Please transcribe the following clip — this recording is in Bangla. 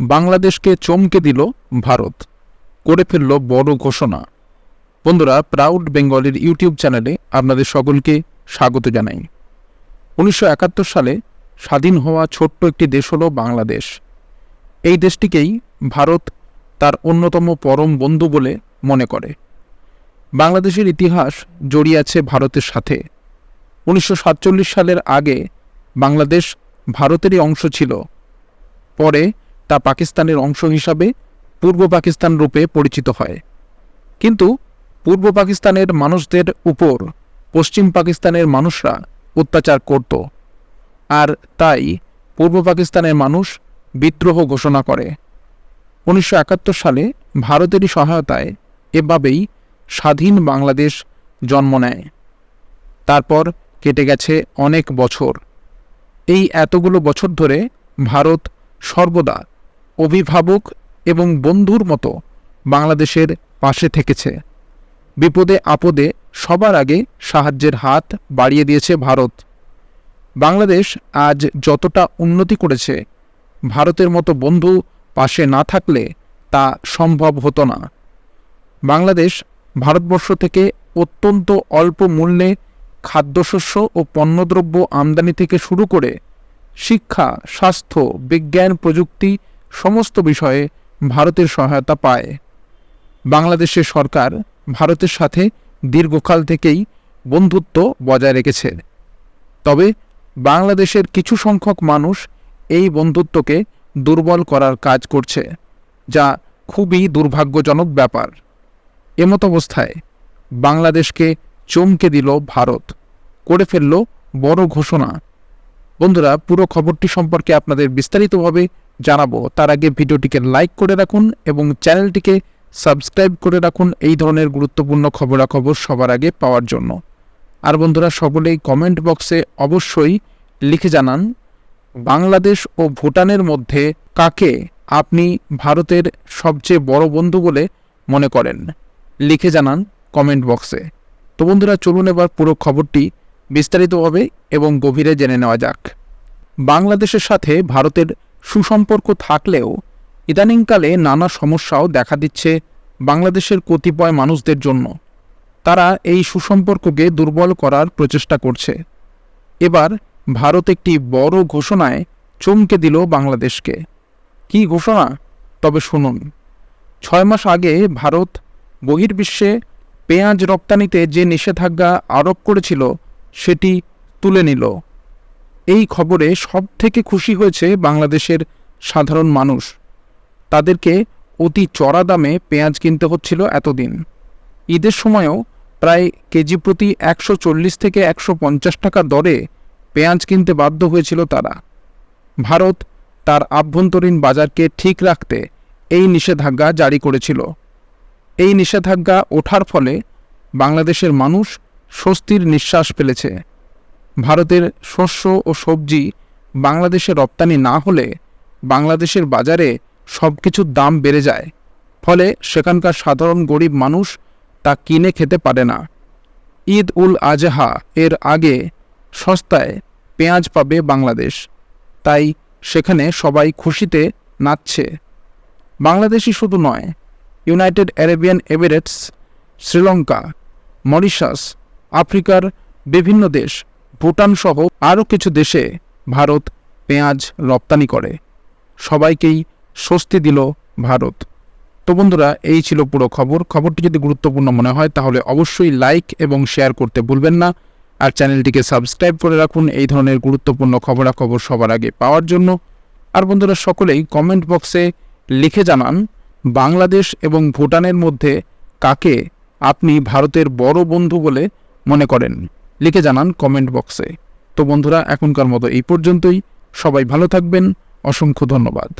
বাংলাদেশকে চমকে দিল ভারত, করে ফেলল বড় ঘোষণা। বন্ধুরা প্রাউড বেঙ্গলের ইউটিউব চ্যানেলে আপনাদের সকলকে স্বাগত জানাই। উনিশশো একাত্তর সালে স্বাধীন হওয়া ছোট্ট একটি দেশ হল বাংলাদেশ। এই দেশটিকেই ভারত তার অন্যতম পরম বন্ধু বলে মনে করে। বাংলাদেশের ইতিহাস জড়িয়ে আছে ভারতের সাথে। উনিশশো সাতচল্লিশ সালের আগে বাংলাদেশ ভারতেরই অংশ ছিল। পরে তা পাকিস্তানের অংশ হিসাবে পূর্ব পাকিস্তান রূপে পরিচিত হয়। কিন্তু পূর্ব পাকিস্তানের মানুষদের উপর পশ্চিম পাকিস্তানের মানুষরা অত্যাচার করত আর তাই পূর্ব পাকিস্তানের মানুষ বিদ্রোহ ঘোষণা করে। উনিশশো একাত্তর সালে ভারতেরই সহায়তায় এভাবেই স্বাধীন বাংলাদেশ জন্ম নেয়। তারপর কেটে গেছে অনেক বছর। এই এতগুলো বছর ধরে ভারত সর্বদা অভিভাবক এবং বন্ধুর মতো বাংলাদেশের পাশে থেকেছে। বিপদে আপদে সবার আগে সাহায্যের হাত বাড়িয়ে দিয়েছে ভারত। বাংলাদেশ আজ যতটা উন্নতি করেছে, ভারতের মতো বন্ধু পাশে না থাকলে তা সম্ভব হতো না। বাংলাদেশ ভারতবর্ষ থেকে অত্যন্ত অল্প মূল্যে খাদ্যশস্য ও পণ্যদ্রব্য আমদানি থেকে শুরু করে শিক্ষা, স্বাস্থ্য, বিজ্ঞান প্রযুক্তি সমস্ত বিষয়ে ভারতের সহায়তা পায়। বাংলাদেশের সরকার ভারতের সাথে দীর্ঘকাল থেকেই বন্ধুত্ব বজায় রেখেছে। তবে বাংলাদেশের কিছু সংখ্যক মানুষ এই বন্ধুত্বকে দুর্বল করার কাজ করছে, যা খুবই দুর্ভাগ্যজনক ব্যাপার। এমত অবস্থায় বাংলাদেশকে চমকে দিল ভারত, করে ফেলল বড় ঘোষণা। বন্ধুরা, পুরো খবরটি সম্পর্কে আপনাদের বিস্তারিতভাবে জানাব। তার আগে ভিডিওটিকে লাইক করে রাখুন এবং চ্যানেলটিকে সাবস্ক্রাইব করে রাখুন এই ধরনের গুরুত্বপূর্ণ খবরাখবর সবার আগে পাওয়ার জন্য। আর বন্ধুরা, সকলেই কমেন্ট বক্সে অবশ্যই লিখে জানান, বাংলাদেশ ও ভুটানের মধ্যে কাকে আপনি ভারতের সবচেয়ে বড় বন্ধু বলে মনে করেন? লিখে জানান কমেন্ট বক্সে তো বন্ধুরা, চলুন এবার পুরো খবরটি বিস্তারিতভাবে এবং গভীরে জেনে নেওয়া যাক। বাংলাদেশের সাথে ভারতের সুসম্পর্ক থাকলেও ইদানিংকালে নানা সমস্যাও দেখা দিচ্ছে বাংলাদেশের কতিপয় মানুষদের জন্য। তারা এই সুসম্পর্ককে দুর্বল করার প্রচেষ্টা করছে। এবার ভারত একটি বড় ঘোষণায় চমকে দিল বাংলাদেশকে। কী ঘোষণা? তবে শুনুন। ছয় মাস আগে ভারত বহির্বিশ্বে পেঁয়াজ রপ্তানিতে যে নিষেধাজ্ঞা আরোপ করেছিল, সেটি তুলে নিল। এই খবরে সব থেকে খুশি হয়েছে বাংলাদেশের সাধারণ মানুষ। তাদেরকে অতি চড়া দামে পেঁয়াজ কিনতে হচ্ছিল এতদিন। ঈদের সময়ও প্রায় কেজি প্রতি একশো চল্লিশ থেকে একশো পঞ্চাশ টাকা দরে পেঁয়াজ কিনতে বাধ্য হয়েছিল তারা। ভারত তার আভ্যন্তরীণ বাজারকে ঠিক রাখতে এই নিষেধাজ্ঞা জারি করেছিল। এই নিষেধাজ্ঞা ওঠার ফলে বাংলাদেশের মানুষ স্বস্তির নিঃশ্বাস ফেলেছে। ভারতের শস্য ও সবজি বাংলাদেশে রপ্তানি না হলে বাংলাদেশের বাজারে সব কিছুর দাম বেড়ে যায়। ফলে সেখানকার সাধারণ গরিব মানুষ তা কিনে খেতে পারে না। ঈদ উল আজহা এর আগে সস্তায় পেঁয়াজ পাবে বাংলাদেশ। তাই সেখানে সবাই খুশিতে নাচছে। বাংলাদেশই শুধু নয়, United Arabian Emirates, Sri Lanka, Mauritius, আফ্রিকার বিভিন্ন দেশ ভুটান সহ আরও কিছু দেশে ভারত পেঁয়াজ রপ্তানি করে। সবাইকেই স্বস্তি দিল ভারত। তো বন্ধুরা, এই ছিল পুরো খবর। খবরটি যদি গুরুত্বপূর্ণ মনে হয়, তাহলে অবশ্যই লাইক এবং শেয়ার করতে ভুলবেন না। আর চ্যানেলটিকে সাবস্ক্রাইব করে রাখুন এই ধরনের গুরুত্বপূর্ণ খবরাখবর সবার আগে পাওয়ার জন্য। আর বন্ধুরা, সকলেই কমেন্ট বক্সে লিখে জানান বাংলাদেশ এবং ভুটানের মধ্যে কাকে আপনি ভারতের বড় বন্ধু বলে মনে করেন। লিখে জানান কমেন্ট বক্সে। তো বন্ধুরা, এখনকার মতো এই পর্যন্তই। সবাই ভালো থাকবেন। অসংখ্য ধন্যবাদ।